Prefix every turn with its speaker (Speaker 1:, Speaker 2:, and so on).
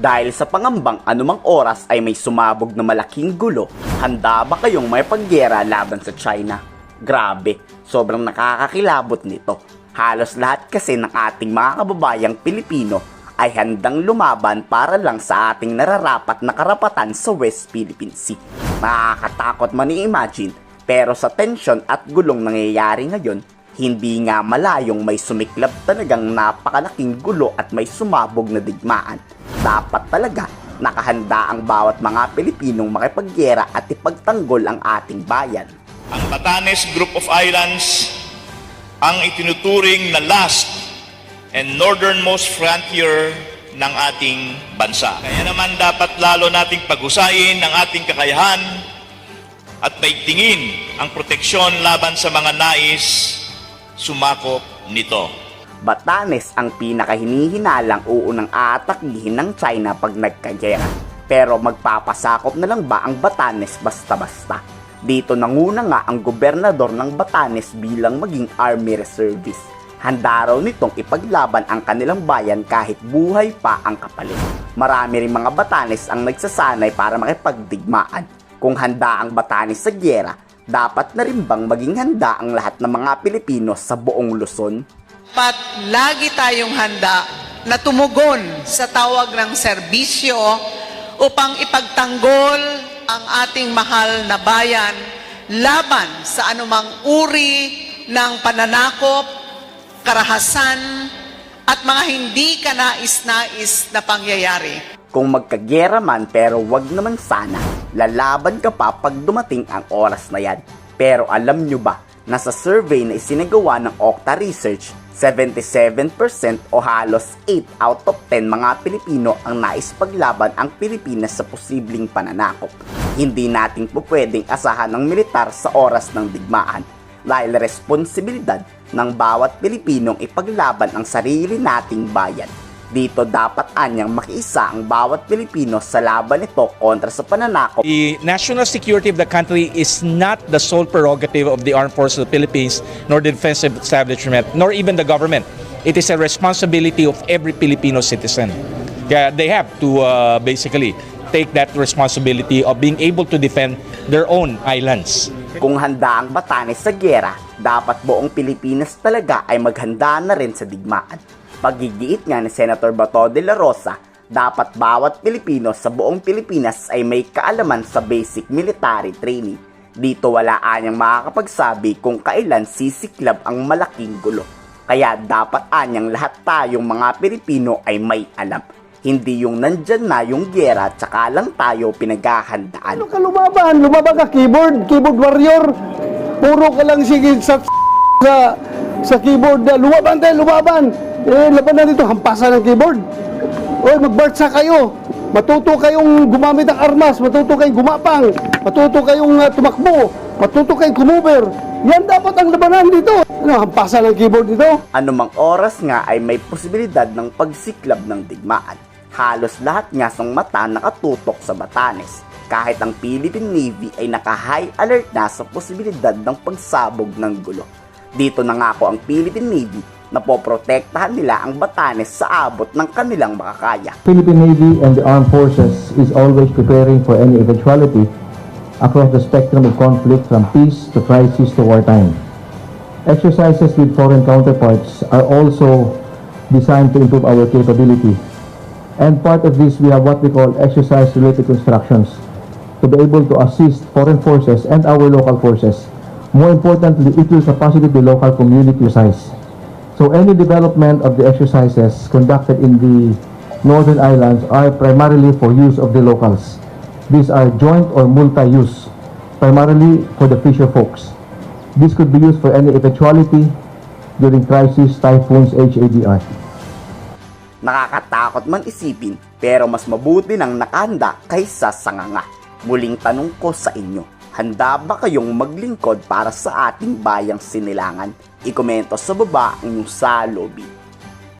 Speaker 1: Dahil sa pangambang anumang oras ay may sumabog na malaking gulo, handa ba kayong may paggera laban sa China? Grabe, sobrang nakakakilabot nito. Halos lahat kasi ng ating mga kababayang Pilipino ay handang lumaban para lang sa ating nararapat na karapatan sa West Philippine Sea. Nakakatakot man i-imagine, pero sa tensyon at gulong nangyayari ngayon, hindi nga malayong may sumiklab talagang napakalaking gulo at may sumabog na digmaan. Dapat talaga nakahanda ang bawat mga Pilipinong makipaggera at ipagtanggol ang ating bayan.
Speaker 2: Ang Batanes Group of Islands ang itinuturing na last and northernmost frontier ng ating bansa. Kaya naman dapat lalo nating pag-usayin ang ating kakayahan at paigtingin ang proteksyon laban sa mga nais sumakop nito.
Speaker 1: Batanes ang pinakahinihinalang uunang aatakihin ng China pag nagkagera. Pero magpapasakop na lang ba ang Batanes basta-basta? Dito nanguna nga ang gobernador ng Batanes bilang maging army reservist. Handa raw nitong ipaglaban ang kanilang bayan kahit buhay pa ang kapalit. Marami rin mga Batanes ang nagsasanay para makipagdigmaan. Kung handa ang Batanes sa gyera, dapat na rin bang maging handa ang lahat ng mga Pilipino sa buong Luzon?
Speaker 3: Dapat lagi tayong handa na tumugon sa tawag ng serbisyo upang ipagtanggol ang ating mahal na bayan laban sa anumang uri ng pananakop, karahasan, at mga hindi kanais-nais na pangyayari.
Speaker 1: Kung magkagera man pero wag naman sana, lalaban ka pa pag dumating ang oras na yan. Pero alam nyo ba na sa survey na isinagawa ng Okta Research, 77% o halos 8 out of 10 mga Pilipino ang nais paglaban ang Pilipinas sa posibleng pananakop. Hindi natin po pwedeng asahan ng militar sa oras ng digmaan dahil responsibilidad ng bawat Pilipinong ipaglaban ang sarili nating bayan. Dito dapat anyang makiisa ang bawat Pilipino sa laban nito kontra sa pananakop
Speaker 4: The national security of the country is not the sole prerogative of the armed forces of the Philippines, nor the defense establishment, nor even the government. It is a responsibility of every Filipino citizen. Yeah, they have to uh, basically take that responsibility of being able to defend their own islands.
Speaker 1: Kung handa ang Batanes sa gyera, dapat buong Pilipinas talaga ay maghanda na rin sa digmaan. Pagigiit nga ni Senator Bato de la Rosa, dapat bawat Pilipino sa buong Pilipinas ay may kaalaman sa basic military training. Dito wala anyang makakapagsabi kung kailan sisiklab ang malaking gulo. Kaya dapat anyang lahat tayong mga Pilipino ay may alam. Hindi yung nandyan na yung gyera tsaka lang tayo pinaghahandaan.
Speaker 5: Ano ka lumaban? Lumaban ka keyboard, keyboard warrior. Puro ka lang sige sa sa sa keyboard. na, Lumaban tayo, lumaban. Eh, laban na dito, hampasan ng keyboard. Oy, magbarsa kayo. Matuto kayong gumamit ng armas, matuto kayong gumapang, matuto kayong uh, tumakbo, matuto kayong kumuber. Yan dapat ang labanan dito. Ano, hampasan ng keyboard dito?
Speaker 1: anumang oras nga ay may posibilidad ng pagsiklab ng digmaan. Halos lahat nga ng mata nakatutok sa Batanes. Kahit ang Philippine Navy ay naka-high alert na sa posibilidad ng pagsabog ng gulo. Dito na nga ako ang Philippine Navy na poprotektahan nila ang Batanes sa abot ng kanilang makakaya.
Speaker 6: Philippine Navy and the armed forces is always preparing for any eventuality across the spectrum of conflict from peace to crisis to wartime. Exercises with foreign counterparts are also designed to improve our capability. And part of this, we have what we call exercise-related instructions to be able to assist foreign forces and our local forces. More importantly, it will capacitate the local community size. So any development of the exercises conducted in the northern islands are primarily for use of the locals. These are joint or multi-use, primarily for the fisher folks. This could be used for any eventuality during crisis, typhoons, HADR.
Speaker 1: Nakakatakot man isipin pero mas mabuti nang nakahanda kaysa sanganga. Muling tanong ko sa inyo, handa ba kayong maglingkod para sa ating bayang sinilangan? Ikomento sa baba ang inyong salobi.